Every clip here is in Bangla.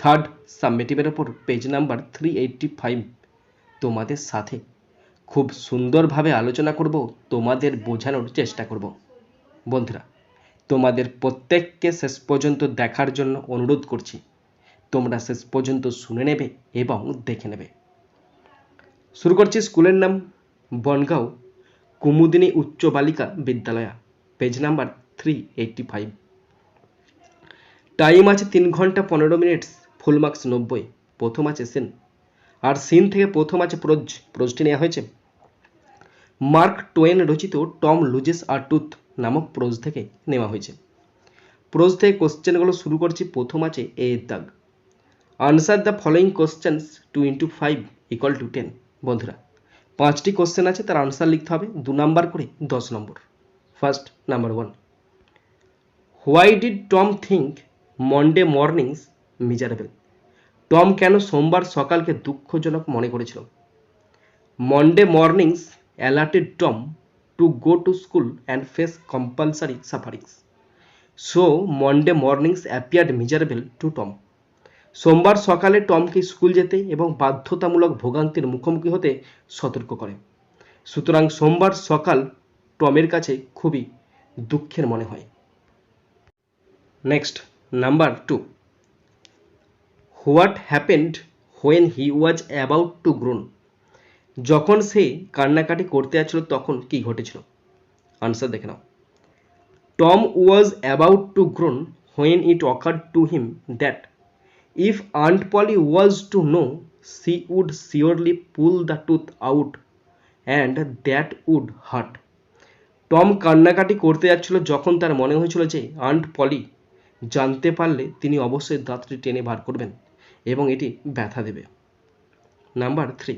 থার্ড সাবমিটিভের ওপর page number three eighty five তোমাদের সাথে। খুব সুন্দরভাবে আলোচনা করব, তোমাদের বোঝানোর চেষ্টা করব। বন্ধুরা, তোমাদের প্রত্যেককে শেষ পর্যন্ত দেখার জন্য অনুরোধ করছি। তোমরা শেষ পর্যন্ত শুনে নেবে এবং দেখে নেবে। শুরু করছি স্কুলের নাম, বনগাঁও কুমুদিনী উচ্চ বালিকা বিদ্যালয়া, page number three eighty five time আছে তিন ঘণ্টা পনেরো মিনিট ফুল মার্কস নব্বই, প্রথম আছে সিন। আর সিন থেকে প্রথম আছে প্রোজ, প্রোজটি নেওয়া হয়েছে। মার্ক টোয়েন রচিত টম লুজেস আর টুথ নামক প্রোজ থেকে নেওয়া হয়েছে। প্রোজ থেকে কোশ্চেনগুলো শুরু করছি, প্রথম আছে এ দাগ। Answer the following questions two into five equal to ten, বন্ধুরা। পাঁচটি কোশ্চেন আছে, তার আনসার লিখতে হবে, দু নাম্বার করে দশ নম্বর। First, number one. Why did Tom think Monday mornings miserable Tom কেন সোমবার সকালকে দুঃখজনক মনে করেছিল? Monday mornings alerted Tom to go to school and face compulsory sufferings so Monday mornings appeared miserable to Tom সোমবার সকালে টমকে স্কুল যেতে এবং বাধ্যতামূলক ভোগান্তির মুখোমুখি হতে সতর্ক করে। সুতরাং সোমবার সকাল টমের কাছে খুবই দুঃখের মনে হয়। Next number two what happened when he was about to groan. যখন সে কান্নাকাটি করতে যাচ্ছিল তখন কি ঘটেছিল? আনসার দেখে নাও। Tom was about to groan when it occur to him that if aunt Polly was to know, she would surely pull the tooth out and that would hurt. Tom কান্নাকাটি করতে যাচ্ছিল যখন তার মনে হয়েছিল যে আন্ট পলি জানতে পারলে তিনি অবশ্যই দাঁতটি টেনে বার করবেন। এবং এটি ব্যথা দেবে। Number three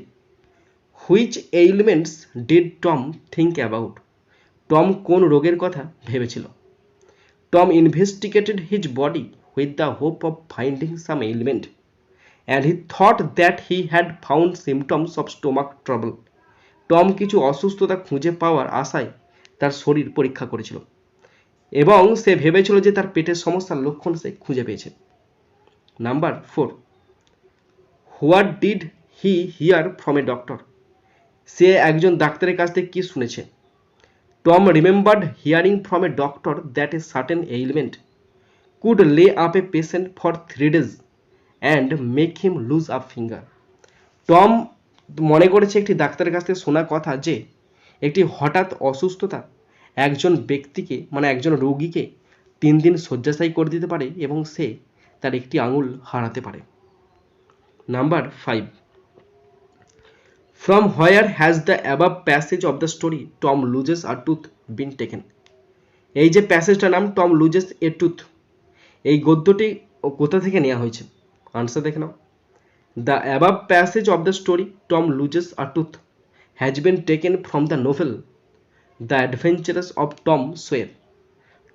which ailments did Tom think about Tom কোন রোগের কথা ভেবেছিল? Tom investigated his body with the hope of finding some ailment and he thought that he had found symptoms of stomach trouble Tom কিছু অসুস্থতা খুঁজে পাওয়ার আশায় তার শরীর পরীক্ষা করেছিল, এবং সে ভেবেছিল যে তার পেটের সমস্যার লক্ষণ সে খুঁজে পেয়েছে। Number four what did he hear from a doctor? সে একজন ডাক্তারের কাছ থেকে কি শুনেছে? Tom remembered hearing from a doctor that a certain ailment could lay up a patient for three days and make him lose up finger. Tom মনে করেছে একটি ডাক্তারের কাছ থেকে শোনা কথা যে, একটি হঠাৎ অসুস্থতা একজন ব্যক্তিকে মানে একজন রোগীকে তিন দিন শয্যাশায়ী করে দিতে পারে এবং সে তার একটি আঙুল হারাতে পারে। Number five from where has the above passage of the story Tom loses a tooth been taken এই যে প্যাসেজটার নাম টম লুজেস এ টুথ এই গদ্যটি কোথা থেকে নেওয়া হয়েছে? আনসার দেখে নাও. The above passage of the story Tom loses a tooth has been taken from the novel the adventures of Tom Sawyer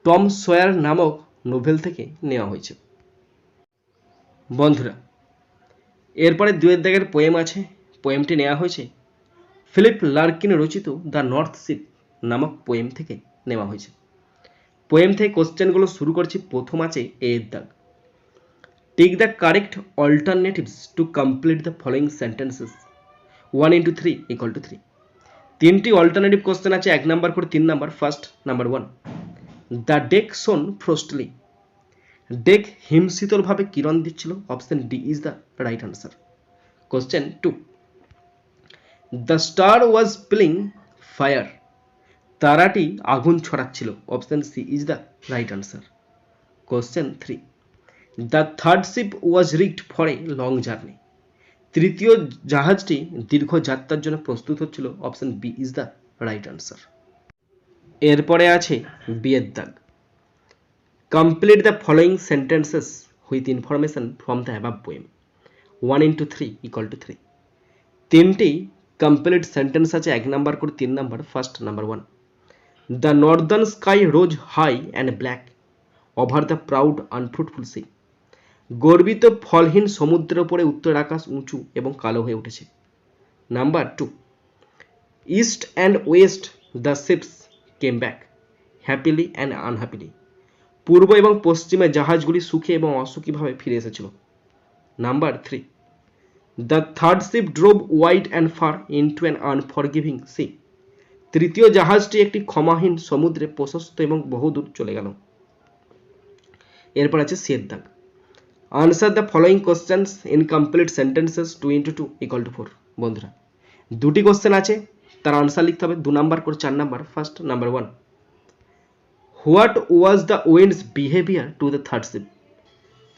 Tom Sawyer নামক নোভেল থেকে নেওয়া হয়েছে। বন্ধুরা এরপরে দুয়ের দাগের পোয়েম আছে পোয়েমটি নেওয়া হয়েছে। ফিলিপ লার্কিন রচিত দ্য নর্থ শিপ নামক পোয়েম থেকে নেওয়া হয়েছে। পোয়েম থেকে কোশ্চেনগুলো শুরু করছি, প্রথম আছে এর দাগ। Take the correct alternatives to complete the following sentences one into three equal to three তিনটি অল্টারনেটিভ কোশ্চেন আছে, এক নাম্বার করে তিন number first number one the deck shone frostily deck হিমশীতলভাবে কিরণ দিচ্ছিল? Option D is the right answer. Question two. The star was spilling fire. তারাটি আগুন ছড়াচ্ছিল। Option C is the right answer. Question three. The third ship was rigged for a long journey. তৃতীয় জাহাজটি দীর্ঘ যাত্রার জন্য প্রস্তুত হচ্ছিল। Option B is the right answer. এরপরে আছে বিয়ের দাগ। Complete the following sentences with information from the above poem one into three equal to three তিনটি কমপ্লিট সেন্টেন্স আছে, এক নাম্বার করে তিন number first number one the northern sky rose high and black over the proud unfruitful sea গর্বিত ফলহীন সমুদ্রের ওপরে উত্তর আকাশ উঁচু এবং কালো হয়ে উঠেছে। Number two east and west the ships came back happily and unhappily পূর্ব এবং পশ্চিমে জাহাজগুলি সুখে এবং অসুখীভাবে ফিরে এসেছিল। Number three the third ship drove wide and far in into an unforgiving sea তৃতীয় জাহাজটি একটি ক্ষমাহীন সমুদ্রে প্রশস্ত এবং বহুদূর চলে গেল। এরপর আছে সের answer the following questions in complete sentences two into two equal to four বন্ধুরা, দুটি কোশ্চেন আছে, তার আনসার লিখতে হবে, দু নাম্বার করে চার number first number one what was the wind's behaviour to the third ship?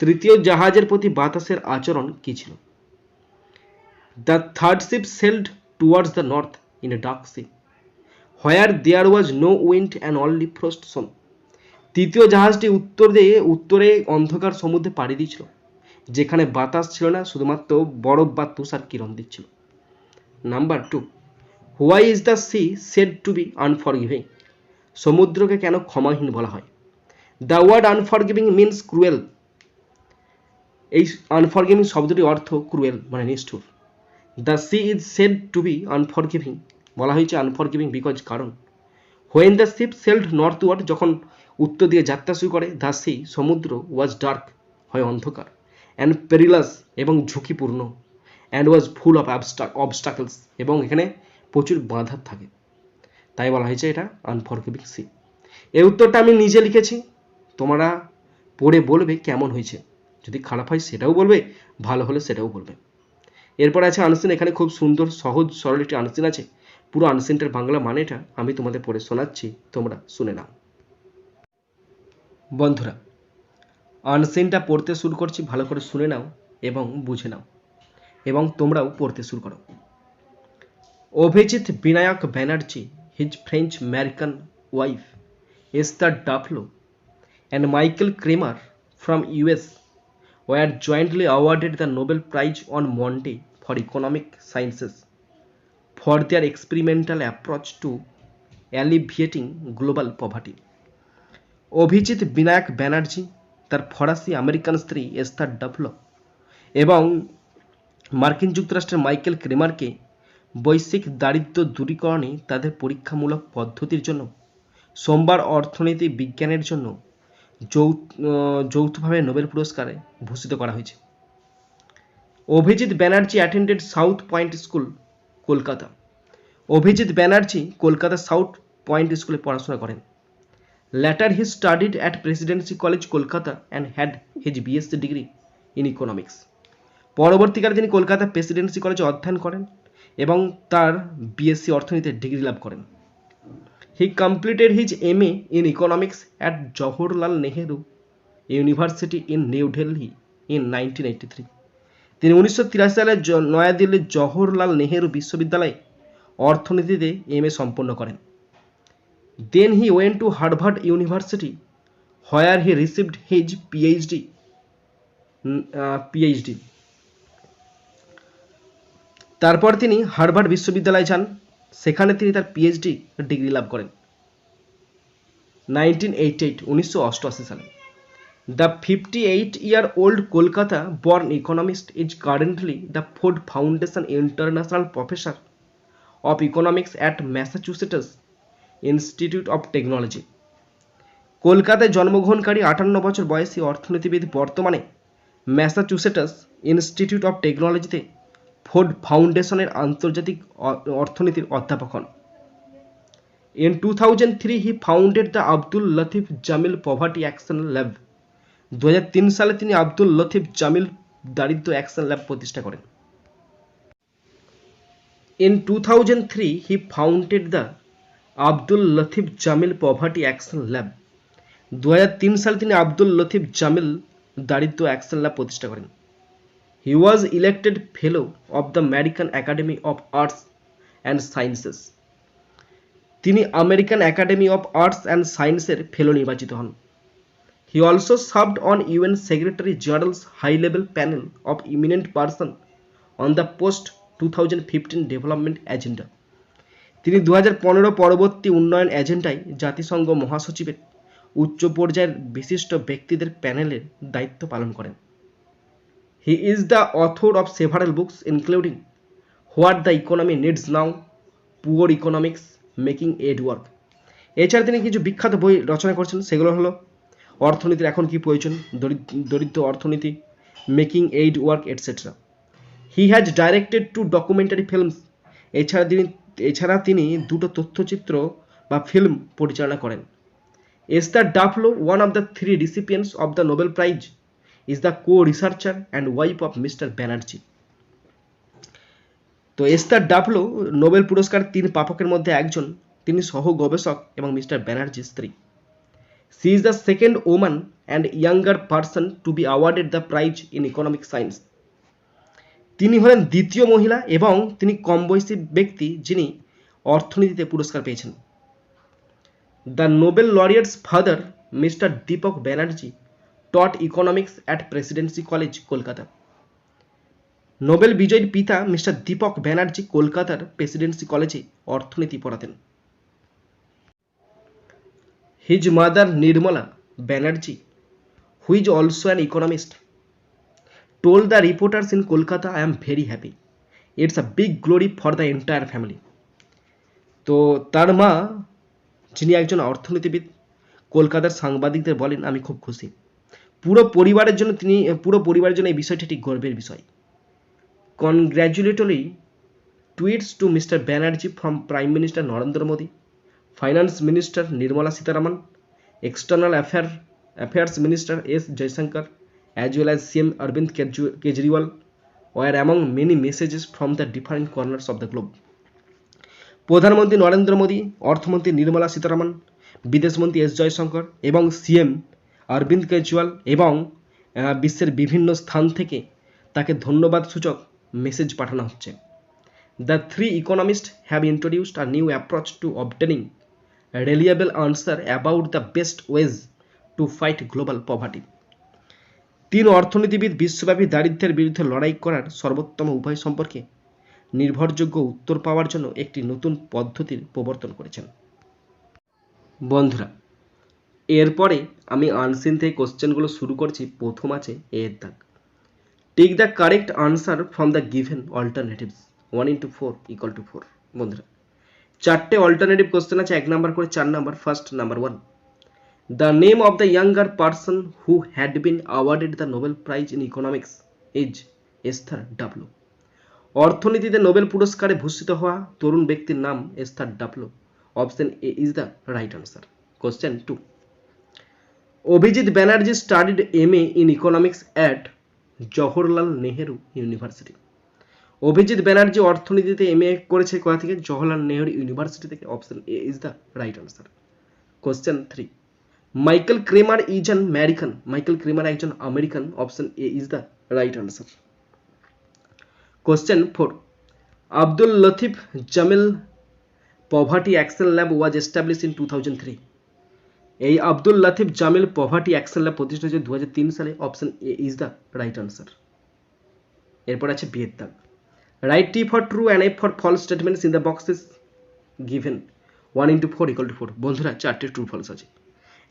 তৃতীয় জাহাজের প্রতি বাতাসের আচরণ কী ছিল? The third ship sailed towards the north in a dark sea. Where there was no wind and only frost shone. তৃতীয় জাহাজটি উত্তর দিয়ে উত্তরে অন্ধকার সমুদ্রে পাড়ি দিয়েছিল, যেখানে বাতাস ছিল না, শুধুমাত্র বরফ বা তুষার কিরণ দিচ্ছিল। Number two, why is the sea said to be unforgiving সমুদ্রকে কেন ক্ষমাহীন বলা হয়? The word unforgiving means cruel এই আনফরগিভিং শব্দটির অর্থ ক্রুয়েল মানে নিষ্ঠুর। The sea is said to be unforgiving বলা হয়েছে আনফরগিভিং বিকজ কারণ। When the ship sailed northward যখন উত্তর দিয়ে যাত্রা শুরু করে দ্য সি সমুদ্র ওয়াজ ডার্ক হয় অন্ধকার অ্যান্ড পেরিলাস এবং ঝুঁকিপূর্ণ and was full of obstacles এবং এখানে প্রচুর বাধা থাকে। তাই বলা হয়েছে এটা আনফরগিভিং সি এই উত্তরটা আমি নিজে লিখেছি। তোমরা পড়ে বলবে কেমন হয়েছে। যদি খারাপ হয় সেটাও বলবে, ভালো হলে সেটাও বলবে। এরপর আছে আনসিন এখানে খুব সুন্দর, সহজ, সরল একটি আনসিন আছে। পুরো আনসিনটার বাংলা মানেটা আমি তোমাদের পড়ে শোনাচ্ছি, তোমরা শুনে নাও। বন্ধুরা আনসিনটা পড়তে শুরু করছি, ভালো করে শুনে নাও এবং বুঝে নাও। এবং তোমরাও পড়তে শুরু করো। Abhijit Vinayak Banerjee his French American wife Esther Duflo and Michael Kramer from US were jointly awarded the Nobel Prize on Monday for Economic Sciences for their experimental approach to alleviating global poverty. Abhijit Vinayak Banerjee তার ফরাসি আমেরিকান স্ত্রী এস্থার ডাফলো এবং মার্কিন যুক্তরাষ্ট্রের মাইকেল ক্রেমারকে বৈশ্বিক দারিদ্র্য দূরীকরণে তাদের পরীক্ষামূলক পদ্ধতির জন্য, সোমবার অর্থনীতি বিজ্ঞানের জন্য যৌথ যৌথভাবে নোবেল পুরস্কারে ভূষিত করা হয়েছে। Abhijit Banerjee attended South Point School Kolkata. Abhijit Banerjee Kolkata South Point স্কুলে পড়াশোনা করেন। Later he studied at Presidency College Kolkata and had his BSc degree in economics পরবর্তীকালে তিনি কলকাতা প্রেসিডেন্সি কলেজে অধ্যয়ন করেন। এবং তার বিএসসি অর্থনীতিতে ডিগ্রি লাভ করেন। He completed his MA in economics at Jawaharlal Nehru University in New Delhi in 1983. তিনি উনিশশো তিরাশি সালে নয়াদিল্লির জওহরলাল নেহেরু বিশ্ববিদ্যালয়ে অর্থনীতিতে এম এ সম্পন্ন করেন। Then he went to Harvard University where he received his PhD PhD তারপর তিনি হার্ভার্ড বিশ্ববিদ্যালয়ে যান। সেখানে তিনি তার পিএইচডি ডিগ্রি লাভ করেন। নাইনটিন এইট এইট, উনিশশো অষ্টআশি সালে। The fifty eight year old Kolkata born economist is currently the Ford Foundation international professor of economics at Massachusetts Institute of Technology. কলকাতায় জন্মগ্রহণকারী আটান্ন বছর বয়সী অর্থনীতিবিদ বর্তমানে ম্যাসাচুসেটস ইনস্টিটিউট অফ টেকনোলজিতে ফোর্ড ফাউন্ডেশনের আন্তর্জাতিক অর্থনীতির অধ্যাপক হন। In two thousand three he founded the Abdul Latif Jameel poverty action lab দু হাজার তিন সালে তিনি আব্দুল লতিফ জামিল দারিদ্র অ্যাকশন ল্যাব প্রতিষ্ঠা করেন। In two thousand three he founded the Abdul Latif Jameel poverty action lab দু হাজার তিন সালে তিনি আব্দুল লতিফ জামিল দারিদ্র অ্যাকশন ল্যাব প্রতিষ্ঠা করেন। He was elected fellow of the American Academy of Arts and Sciences তিনি American Academy of Arts and সায়েন্সের ফেলো নির্বাচিত হন। He also served on UN secretary general's high level panel of eminent person on the post two thousand fifteen development agenda তিনি দু পনেরো পরবর্তী উন্নয়ন এজেন্ডায় জাতিসংঘ মহাসচিবের উচ্চ পর্যায়ের বিশিষ্ট ব্যক্তিদের প্যানেলের দায়িত্ব পালন করেন। He is the author of several books including what the economy needs now poor economics making aid work এছাড়া তিনি কিছু বিখ্যাত বই রচনা করেছেন, সেগুলো হলো অর্থনীতির এখন কি প্রয়োজন, দরিদ্র অর্থনীতি making aid work etcetera he has directed two documentary films এছাড়া তিনি এছাড়া তিনি দুটো তথ্যচিত্র বা ফিল্ম পরিচালনা করেন। Esther Duflo one of the three recipients of the Nobel prize the co researcher and wife of mister Banerjee তো এস্তার ডাফলো নোবেল পুরস্কার তিন পাপকের মধ্যে একজন। তিনি সহ গবেষক এবং মিস্টার ব্যানার্জির স্ত্রী। She is the second woman and younger person to be awarded the prize in economic science তিনি হলেন দ্বিতীয় মহিলা এবং তিনি কম বয়সী ব্যক্তি যিনি অর্থনীতিতে পুরস্কার পেয়েছেন। The Nobel laureate's father mister Dipak Banerjee taught economics at Presidency College Kolkata Nobel বিজয়ীর পিতা মিস্টার দীপক ব্যানার্জি কলকাতার প্রেসিডেন্সি কলেজে অর্থনীতি পড়াতেন his mother Nirmala Banerjee who's also an economist told the reporters in Kolkata I am very happy. It's a big glory for the entire family. তো তার মা, যিনি একজন অর্থনীতিবিদ, কলকাতার সাংবাদিকদের বলেন, আমি খুব খুশি পুরো পরিবারের জন্য তিনি, পুরো পরিবারের জন্য এই বিষয়টি একটি গর্বের বিষয়। Congratulatory tweets to mister Banerjee from prime minister Narendra Modi finance minister Nirmala Sitharaman external affair affairs minister S Jaishankar well as CM Arvind Kejri- Kejriwal were among many messages from the different corners of the globe. প্রধানমন্ত্রী নরেন্দ্র মোদী অর্থমন্ত্রী নির্মলা সীতারামন বিদেশমন্ত্রী এস জয়শঙ্কর এবং সিএম অরবিন্দ কেজরিওয়াল এবং বিশ্বের বিভিন্ন স্থান থেকে তাকে ধন্যবাদ সূচক মেসেজ পাঠানো হচ্ছে। The three economist have introduced a new approach to obtaining reliable answer about the best ways to fight global poverty তিন অর্থনীতিবিদ বিশ্বব্যাপী দারিদ্র্যের বিরুদ্ধে লড়াই করার সর্বোত্তম উপায় সম্পর্কে নির্ভরযোগ্য উত্তর পাওয়ার জন্য একটি নতুন পদ্ধতির প্রবর্তন করেছেন। বন্ধুরা এরপরে আমি আনসিন থেকে কোশ্চেনগুলো শুরু করছি, প্রথম আছে এর দাগ। Take the correct answer from the given alternatives one into four equal to four বন্ধুরা। চারটে অল্টারনেটিভ কোশ্চেন আছে, এক নাম্বার করে চার number first number one The name of the younger person who had been awarded the Nobel prize in economics is Esther Duflo অর্থনীতিতে নোবেল পুরস্কারে ভূষিত হওয়া তরুণ ব্যক্তির নাম Esther Duflo option A is the right answer question two Abhijit Banerjee studied M in economics at Jawaharlal Nehru university Abhijit Banerjee অর্থনীতিতে এম করেছে কোথা থেকে? জওহরলাল নেহেরু ইউনিভার্সিটি থেকে। Option A is the right answer question three Michael Kremer is an American Michael Kremer একজন American option A is the right answer question four Abdul Latif Jameel poverty action lab was establish in two thousand three এই Abdul Latif Jameel poverty action lab প্রতিষ্ঠা হয়েছে দু সালে। Option A is the right answer এরপর আছে বিয়ের দাগ। Write T for true and F for false statements in the boxes given one into four equal to four বন্ধুরা, চারটে ট্রু ফলস আছে।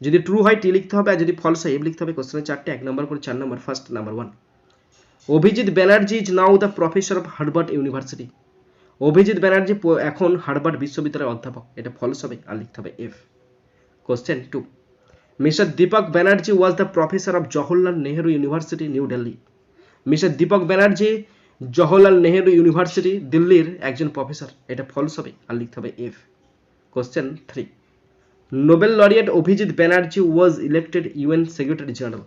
যদি ট্রু হয় টি লিখতে হবে, আর যদি ফলস হয় এফ লিখতে হবে কোশ্চেনে চারটে, এক নম্বর করে চার number first number one Abhijit Banerjee is now the professor of Harvard university Abhijit Banerjee এখন হার্বার্ট বিশ্ববিদ্যালয়ের অধ্যাপক। এটা ফলস হবে, আর লিখতে হবে F question two mister Deepak Banerjee was the professor of Jawaharlal Nehru university new Delhi mister Deepak Banerjee Jawaharlal Nehru university দিল্লির একজন প্রফেসর এটা ফলস হবে আর লিখতে হবে F question three Nobel laureate Abhijit Banerjee was elected UN secretary general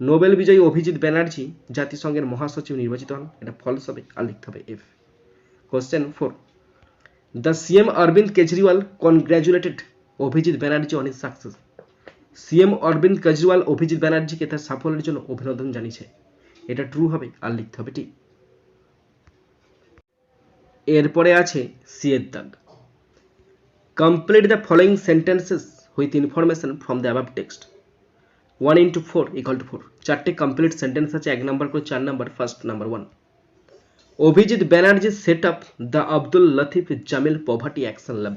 Nobel বিজয়ী অভিজিৎ ব্যানার্জি জাতিসংঘের মহাসচিব নির্বাচিত হন। এটা ফলস হবে আর লিখতে হবে F question four the CM Arvind Kejriwal congratulated Abhijit Banerjee on his success CM Arvind Kejriwal Abhijit ব্যানার্জিকে তার সাফল্যের জন্য অভিনন্দন জানিয়েছে। এটা ট্রু হবে, আর লিখতে হবে ঠিক। এরপরে আছে সি এর দাগ। Complete the following sentences with information from the above text one into four equal to four চারটে কমপ্লিট সেন্টেন্স আছে, এক নাম্বার করে চার number first number one Abhijit Banerjee set up the Abdul Latif Jameel poverty action lab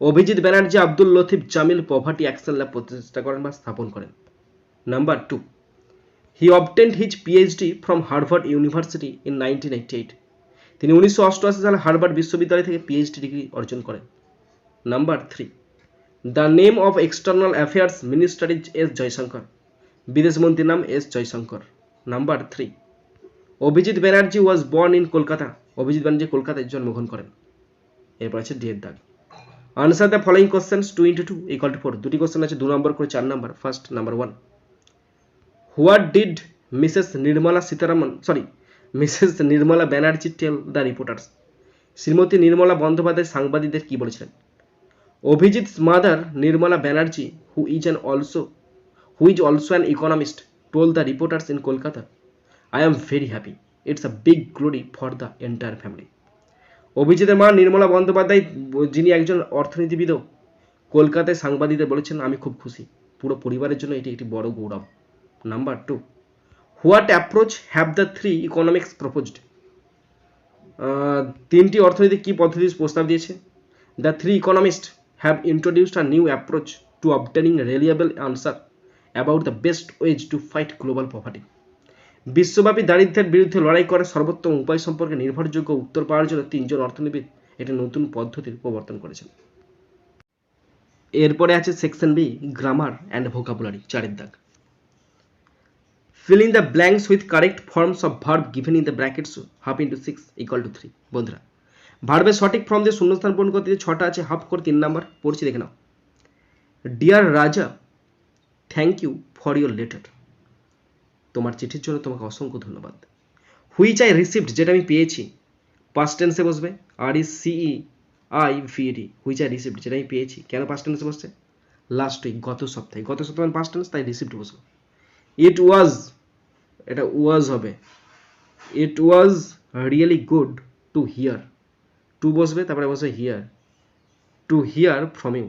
Abhijit Banerjee, Abdul Latif, Jameel poverty action lab প্রতিষ্ঠা করেন বা স্থাপন করেন। Number two he obtained his PhD from Harvard university in nineteen eighty eight তিনি উনিশশো অষ্টআশি সালে হার্ভার্ড বিশ্ববিদ্যালয় থেকে পিএইচডি ডিগ্রি অর্জন করেন। Number three the name of external affairs minister is S Jaishankar বিদেশমন্ত্রীর নাম S Jaishankar number three Abhijit Banerjee was born in Kolkata Abhijit Banerjee কলকাতায় জন্মগ্রহণ করেন। এরপর আছে ডি এর দাগ answer the following questions two into two equal to four দুটি কোশ্চেন আছে, দু নম্বর করে চার number first number one what did Mrs Nirmala Sitharaman sorry Mrs Nirmala Banerjee tell the reporters Shrimati Nirmala Bandyopadhyay সাংবাদিকদের কি বলেছিলেন? Abhijit mother Nirmala Banerjee who is an also who is also an economist told the reporters in Kolkata I am very happy it's a big glory for the entire family অভিজিতের মা নির্মলা বন্দ্যোপাধ্যায়, যিনি একজন অর্থনীতিবিদও, কলকাতায় সাংবাদিকদের বলেছেন, আমি খুব খুশি। পুরো পরিবারের জন্য এটি একটি বড় গৌরব। Number two what approach have the three economics proposed তিনটি অর্থনীতি কী পদ্ধতির প্রস্তাব দিয়েছে? The three economist have introduced a new approach to obtaining reliable answer about the best ways to fight global poverty বিশ্বব্যাপী দারিদ্র্যের বিরুদ্ধে লড়াই করার সর্বোত্তম উপায় সম্পর্কে নির্ভরযোগ্য উত্তর পাওয়ার জন্য তিনজন অর্থনীতিবিদ একটি নতুন পদ্ধতির প্রবর্তন করেছেন। এরপরে আছে section B, grammar and vocabulary, চারের দাগ। Fill in the blanks with correct forms of verb given in the brackets half into 6 equal to 3 বন্ধুরা ভার্বের সঠিক ফর্ম দিয়ে শূন্যস্থান পূরণ করতে ছটা আছে হাফ করে তিন নাম্বার। পড়ছি দেখে নাও। Dear Raja thank you for your letter তোমার চিঠির জন্য তোমাকে অসংখ্য ধন্যবাদ। হুইচ আই রিসিভড যেটা আমি পেয়েছি পাস্ট টেন্সে বসবে R E C E I V D which I received যেটা আমি পেয়েছি। কেন পাস্ট টেন্সে বসছে? লাস্ট উইক গত সপ্তাহে। গত সপ্তাহে পাস্ট টেন্স তাই রিসিভড বসবো। ইট ওয়াজ এটা ওয়াজ হবে। It was really good to hear to বসবে, তারপরে বসবে hear to hear from you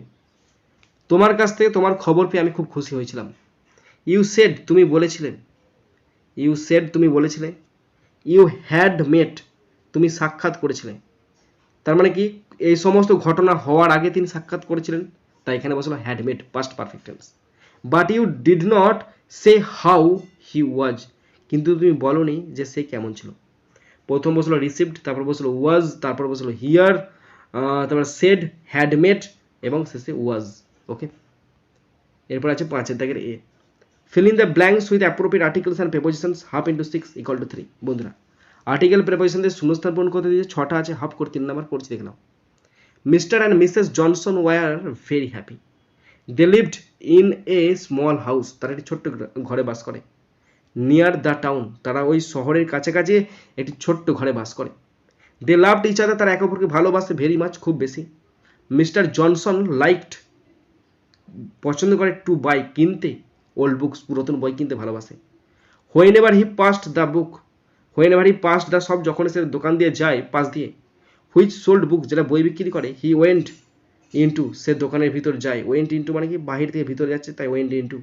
তোমার কাছ থেকে তোমার খবর পেয়ে আমি খুব খুশি হয়েছিলাম। ইউ সেড তুমি বলেছিলে ইউ সেড তুমি বলেছিলে। ইউ হ্যাড মেট তুমি সাক্ষাৎ করেছিলে। তার মানে কি, এই সমস্ত ঘটনা হওয়ার আগে তিনি সাক্ষাৎ করেছিলেন? তাই এখানে বসল had met past perfect tense but you did not say how he was কিন্তু তুমি বলনি যে সে কেমন ছিল। প্রথম বসল রিসিভড তারপর বসল ওয়াজ তারপর বসল হিয়ার তারপর সেড হ্যাডমেট এবং শেষে ওয়াজ ওকে এরপর আছে পাঁচের দাগের A. Fill in the blanks with appropriate articles and prepositions half into six equal to three বন্ধুরা আর্টিকেল প্রেপোজিশন দিয়ে শূন্যস্থান পূরণ করতে দিয়ে ছটা আছে হাফ করে তিন নাম্বার পড়ছি দেখে নাও। Mister and Mrs Johnson were very happy they lived in a small house তারা একটি ছোট্ট ঘরে বাস করে। নিয়ার দ্য টাউন তারা ওই শহরের কাছাকাছি একটি ছোট্ট ঘরে বাস করে। দে লাভড ইচ আদার তারা একে অপরকে ভালোবাসে ভেরি মাছ খুব বেশি। মিস্টার জনসন লাইকড পছন্দ করে টু বাই কিনতে। ওল্ড বুকস পুরাতন বই কিনতে ভালোবাসে। Whenever he passed the book whenever he passed the সব যখন সে দোকান দিয়ে যায়, পাশ দিয়ে হুইচ সোল্ড বুক যেটা বই বিক্রি করে হি ওয়েন্ট ইন্টু সে দোকানের ভিতর যায়। ওয়েন্ট ইন্টু মানে কি? বাহির থেকে ভিতরে যাচ্ছে, তাই went into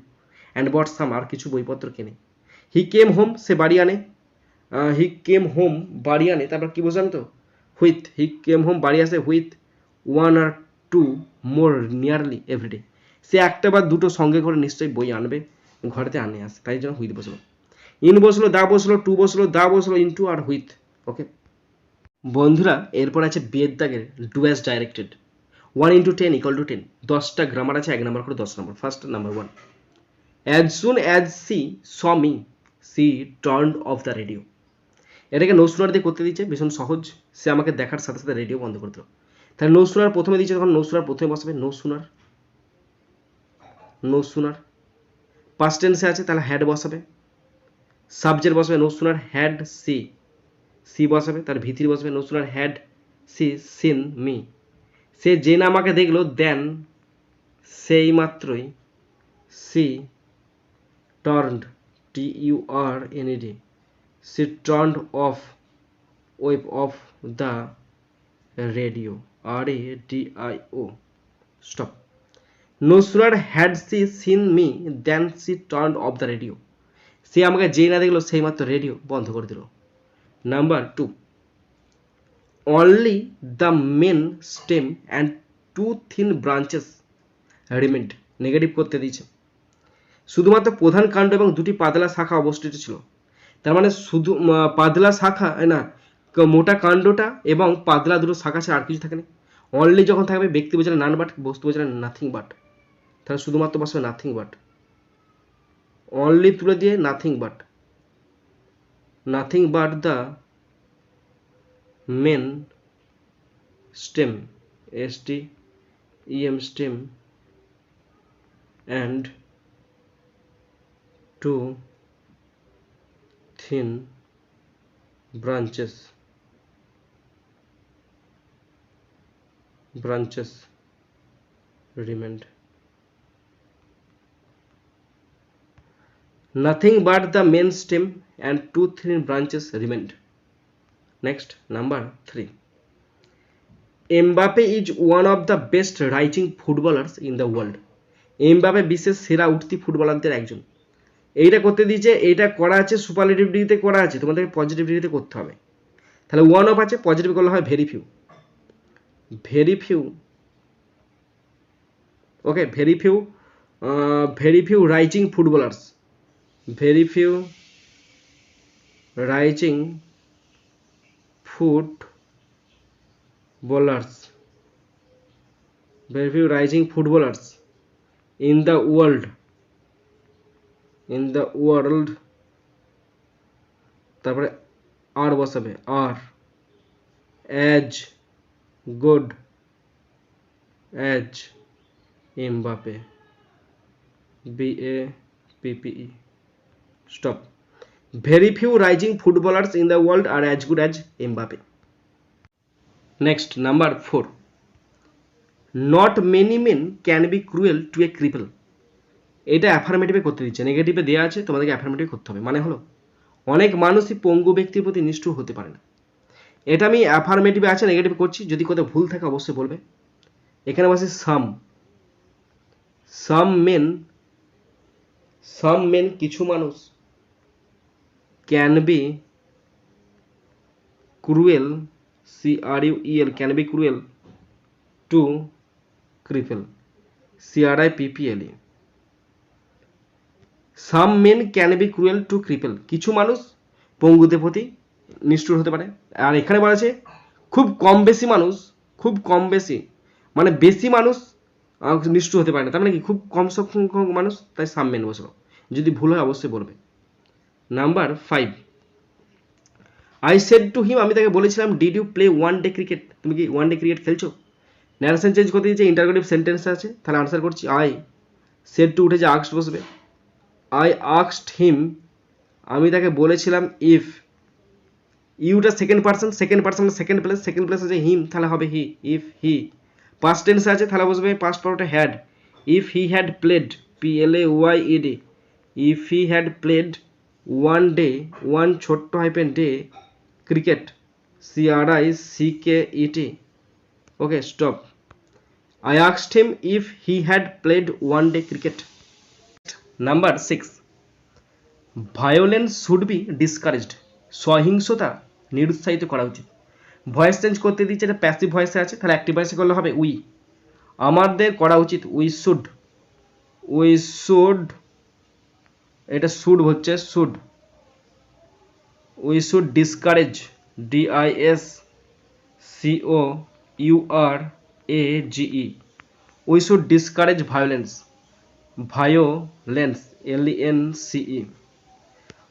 and bought some আর কিছু বইপত্র কেনে। হি কেম হোম সে বাড়ি আনে। হি কেম হোম বাড়ি আনে। তারপর কি বোঝান তো? হুইথ হি কেম হোম বাড়ি আসে with one or two more nearly everyday সে একটা বা দুটো সঙ্গে করে নিশ্চয়ই বই আনবে, ঘরেতে আনে আসে, তাই জন্য হুইথ বসল। ইন বসল, দা বসল, টু বসল, দা বসল ইন্টু আর হুইথ ওকে? বন্ধুরা, এরপর আছে বিয়ের দাগের do as directed. One into ten equal to ten, দশটা গ্রামার আছে, এক নাম্বার করে দশ number, first number one. As soon as she saw me, she turn off the radio. এটাকে নো সুনার দিয়ে করতে দিচ্ছে ভীষণ সহজ, সে আমাকে দেখার সাথে সাথে রেডিও বন্ধ করে দিল। তাহলে নো সুনার প্রথমে দিচ্ছে তখন নো সুনার প্রথমে বসাবে no sooner no sooner past টেন্সে আছে, তাহলে হ্যাড বসাবে। সাবজেক্ট বসাবে no sooner had she she বসাবে, তার ভিতরি বসবে no sooner had she seen me সে যে না আমাকে দেখল দেন সেই মাত্রই she turned T U R N D she turned off web of the radio R A D I O stop no had she seen me then she turn off the radio সে আমাকে যেই না দেখল, সেই মাত্র রেডিও বন্ধ করে দিল। Number two only the main stem and two thin branches remained negative করতে দিয়েছে। শুধুমাত্র প্রধান কাণ্ড এবং দুটি পাতলা শাখা অবস্থিত ছিল। তার মানে শুধু পাতলা শাখা না, মোটা কাণ্ডটা এবং পাতলা দুটো শাখা ছাড়া আর কিছু থাকে না অনলি যখন থাকবে, ব্যক্তি বোঝালে নান বাট বস্তু বোঝালে নাথিং বাট তাহলে শুধুমাত্র বসবে নাথিং বাট অনলি তুলে দিয়ে nothing but nothing but the main stem S T E M stem and two thin branches branches remained nothing but the main stem and two thin branches remained. Next, number 3 Mbappe is one of the best writing footballers in the world. Mbappe বিশ্বের সেরা উঠতি ফুটবলারদের একজন। এইটা করতে দিয়েছে এইটা করা আছে সুপারলেটিভ ডিগ্রিতে করা আছে, তোমাদের পজিটিভ ডিগ্রিতে করতে হবে। তাহলে ওয়ান অফ আছে পজিটিভ করলে হয় very few very few okay very few very few rising footballers very few writing foot bowlers very few rising footballers in the world in the world তারপরে আর বসাবে আর as good as Mbappe B A P P E stop very few rising footballers in the world R as good as Mbappe next number four not many men can be cruel to a cripple এটা অ্যাফার্মেটিভে করতে দিচ্ছে। নেগেটিভে দেওয়া আছে, তোমাদেরকে অ্যাফার্মেটিভ করতে হবে। মানে হলো, অনেক মানুষই পঙ্গু ব্যক্তির প্রতি নিষ্ঠুর হতে পারে না। এটা আমি অ্যাফার্মেটিভে আছে নেগেটিভ করছি। যদি কোথাও ভুল থাকে, অবশ্যই বলবে। এখানে বসে সাম সাম মেন সাম মেন কিছু মানুষ can be cruel C R U E L can be cruel to cripple C R I P P L E some men can be cruel to cripple কিছু মানুষ পঙ্গুদের প্রতি নিষ্ঠুর হতে পারে। আর এখানে বলা আছে, খুব কম বেশি মানুষ, খুব কম বেশি মানে বেশি মানুষ নিষ্ঠুর হতে পারে না। তার মানে কি? খুব কম সংখ্যক মানুষ, তাই সাম মেন বসল যদি ভুল হয়, অবশ্যই বলবে। Number five I said to him আমি তাকে বলেছিলাম did you play one day cricket তুমি কি ওয়ান ডে ক্রিকেট খেলছো? ন্যারেশন চেঞ্জ করতে দিয়েছে ইন্টারগ্রেটিভ সেন্টেন্স আছে, তাহলে আনসার করছি আই সেড টু উঠেছে আক্সড বসবে। আই আক্সড হিম আমি তাকে বলেছিলাম if Yuta second person second person second place second place আছে হিম তাহলে হবে he if he past tense আছে, তাহলে বসবে পাস্ট পাওয়ারটা had if he had played P L A Y E D if he had played one day one ছোট্ট hyphen day cricket C R I C K E T okay stop I আক্সড him if he had played one day cricket number six violence should be discouraged সহিংসতা নিরুৎসাহিত করা উচিত। ভয়েস চেঞ্জ করতে দিচ্ছে এটা প্যাসিভ ভয়েসে আছে, তাহলে অ্যাক্টিভ ভয়েসে করলে হবে উই আমাদের করা উচিত উই শুড উই শুড এটা শুড হচ্ছে should we should discourage D I S C O U R A G E we should discourage violence violence L N C E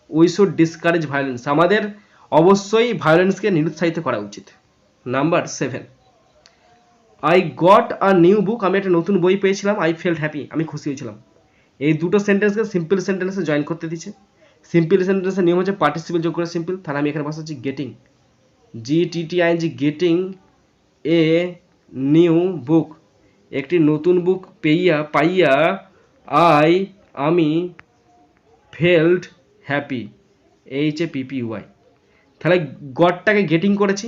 we should discourage violence আমাদের অবশ্যই ভায়োলেন্সকে নিরুৎসাহিত করা উচিত। Number seven I got a new book আমি একটা নতুন বই পেয়েছিলাম। আই ফেল্ট হ্যাপি আমি খুশি হয়েছিলাম। এই দুটো সেন্টেন্সকে সিম্পল সেন্টেন্সে জয়েন করতে দিচ্ছে। সিম্পল সেন্টেন্সের নিয়ম হচ্ছে পার্টিসিপেল যোগ করে সিম্পল তাহলে আমি এখানে বসাচ্ছি getting G T T I G getting a new book একটি নতুন বুক পেইয়া, পাইয়া আই আমি felt happy H A P P Y তাহলে গডটাকে গেটিং করেছি।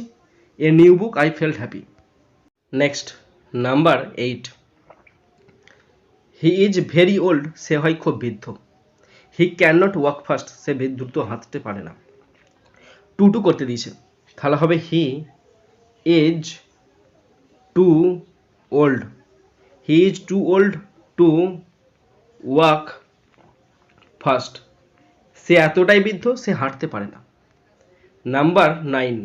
A new book I felt happy next number eight he is very old সে হয় খুব বৃদ্ধ। He can not walk fast সে দ্রুত হাঁটতে পারে না। টু টু করতে দিয়েছে। তাহলে হবে he is too old he is too old to walk fast সে এতটাই বৃদ্ধ, সে হাঁটতে পারে না। Number nine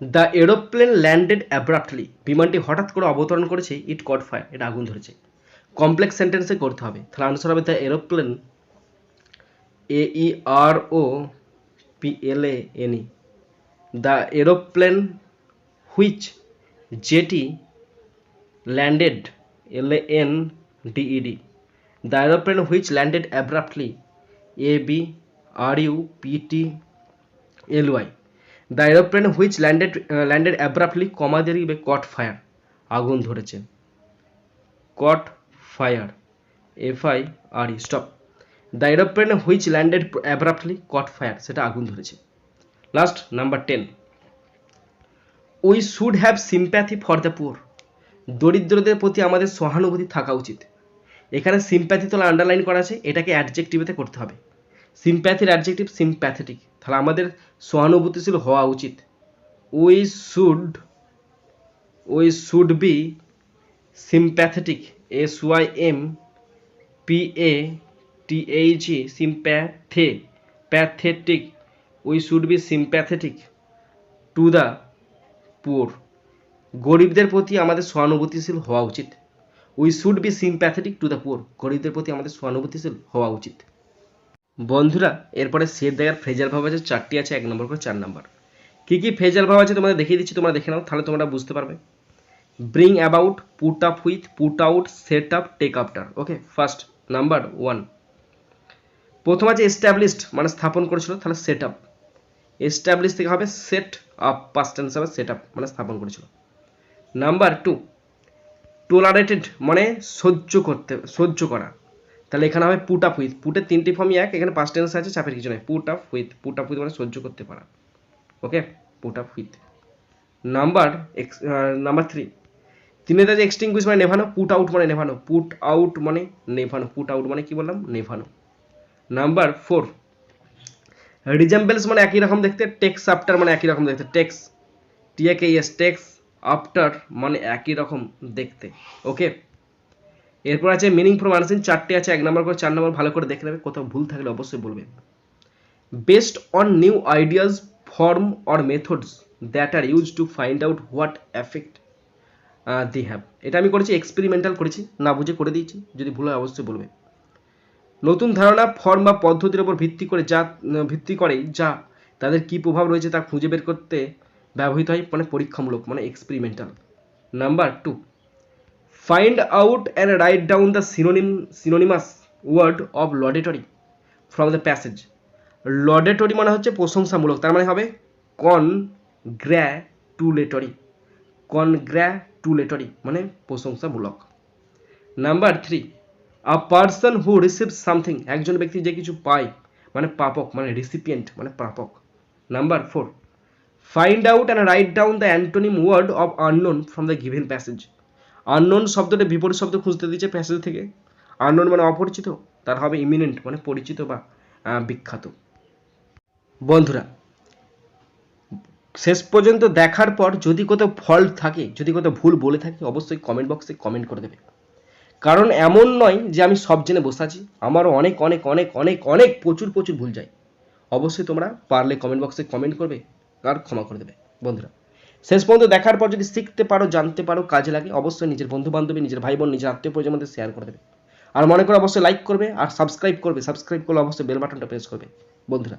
the aeroplane landed abruptly বিমানটি হঠাৎ করে অবতরণ করেছে ইট কট ফায়ার এটা আগুন ধরেছে। কমপ্লেক্স সেন্টেন্সে করতে হবে। তাহলে আনসার হবে the aeroplane A E R O P L A N E the aeroplane which যেটি landed L N D E D the aeroplane which landed abruptly A B R U P T L Y the aeroplane which landed landed abruptly comma দিয়ে কট ফায়ার আগুন ধরেছে। Caught fire F I R E stop the aeroplane which landed abruptly caught fire সেটা আগুন ধরেছে। Last number ten we should have sympathy for the poor দরিদ্রদের প্রতি আমাদের সহানুভূতি থাকা উচিত। এখানে সিম্প্যাথি তোলা আন্ডারলাইন করা আছে, এটাকে অ্যাডজেক্টিভেতে করতে হবে। সিম্প্যাথির অ্যাডজেক্টিভ সিম্প্যাথেটিক তাহলে আমাদের সহানুভূতিশীল হওয়া উচিত। We should we should be sympathetic S Y M P A T H E sympathe pathetic we should be sympathetic to the poor গরিবদের প্রতি আমাদের সহানুভূতিশীল হওয়া উচিত। We should be sympathetic to the poor গরিবদের প্রতি আমাদের সহানুভূতিশীল হওয়া উচিত। বন্ধুরা, এরপরে সের দেখার ফ্রেজাল ভাব আছে চারটি আছে, এক নম্বর করে চার নম্বর। কী কী ফ্রেজাল ভাব আছে তোমাদের দেখিয়ে দিচ্ছি, তোমরা দেখে নাও, তাহলে তোমরা বুঝতে পারবে। Bring about put up with put out set up take after okay first number one প্রথম আছে এস্টাবলিশড মানে স্থাপন করেছিল, তাহলে সেট আপ এস্টাবলিশ থেকে হবে সেট আপ পাস্ট টেন্স হবে সেট আপ মানে স্থাপন করেছিল। নাম্বার টু টোলারেটেড মানে সহ্য করতে, সহ্য করা। তাহলে এখানে হবে পুট আপ উইথ পুটের তিনটি ফর্মই এক, এখানে পাস্ট টেন্স আছে, চাপের কিছু নয় put up with put up with মানে সহ্য করতে পারা। Okay put up with number X number three তিনের আছে এক্সটিংগুইশ মানে নেভানো পুট আউট মানে নেভানো পুট আউট মানে নেভানো পুট আউট মানে কি বললাম? নেভানো। নাম্বার ফোর রিজেম্বলস মানে একই রকম দেখতে টেক্স আফটার মানে একই রকম দেখতে takes T A K S takes after মানে একই রকম দেখতে ওকে এরপর আছে মিনিং ফ্রম আনসিন চারটে আছে, এক নম্বর করে, চার নম্বর ভালো করে দেখে নেবে, কোথাও ভুল থাকলে অবশ্যই বলবে। Based on new ideas form or methods that are use to find out what effect the have এটা আমি করেছি এক্সপেরিমেন্টাল করেছি, না বুঝে করে দিয়েছি, যদি ভুল হয় অবশ্যই বলবে। নতুন ধারণা ফর্ম বা পদ্ধতির উপর ভিত্তি করে যা ভিত্তি করে যা, তাদের কি প্রভাব রয়েছে তা খুঁজে বের করতে ব্যবহৃত হয় মানে পরীক্ষামূলক মানে experimental number two find out and write down the synonym synonymous word of laudatory from the passage laudatory মানে হচ্ছে প্রশংসামূলক, তার মানে হবে কন গ্র্যাটুলেটরি কনগ্র্যাটুলেটরি মানে প্রশংসামূলক। Number three a person who receive something একজন ব্যক্তি যে কিছু পায় মানে প্রাপক মানে রিসিপিয়েন্ট মানে প্রাপক number four find out and write down the antonym word of unknown from the given passage unknown শব্দটা বিপরীত শব্দ খুঁজতে দিচ্ছে প্যাসেজ থেকে। আননোন মানে অপরিচিত, তার হবে ইমিনেন্ট মানে পরিচিত বা বিখ্যাত। বন্ধুরা শেষ পর্যন্ত দেখার পর যদি কোথাও ফল্ট থাকে, যদি কোথাও ভুল বলে থাকি, অবশ্যই কমেন্ট বক্সে কমেন্ট করে দেবে। কারণ এমন নয় যে আমি সব জেনে বসে আছি, আমারও অনেক অনেক অনেক অনেক অনেক, প্রচুর প্রচুর ভুল যায়। অবশ্যই তোমরা পারলে কমেন্ট বক্সে কমেন্ট করবে আর ক্ষমা করে দেবে, বন্ধুরা। শেষ পর্যন্ত দেখার পর যদি শিখতে পারো, জানতে পারো, কাজে লাগে, অবশ্যই নিজের বন্ধু বান্ধবী নিজের ভাই বোন নিজের আত্মীয় পরিজনের মধ্যে শেয়ার করে দেবে। আর মনে করে অবশ্যই লাইক করবে আর সাবস্ক্রাইব করবে। সাবস্ক্রাইব করলে অবশ্যই বেল বাটনটা প্রেস করবে, বন্ধুরা।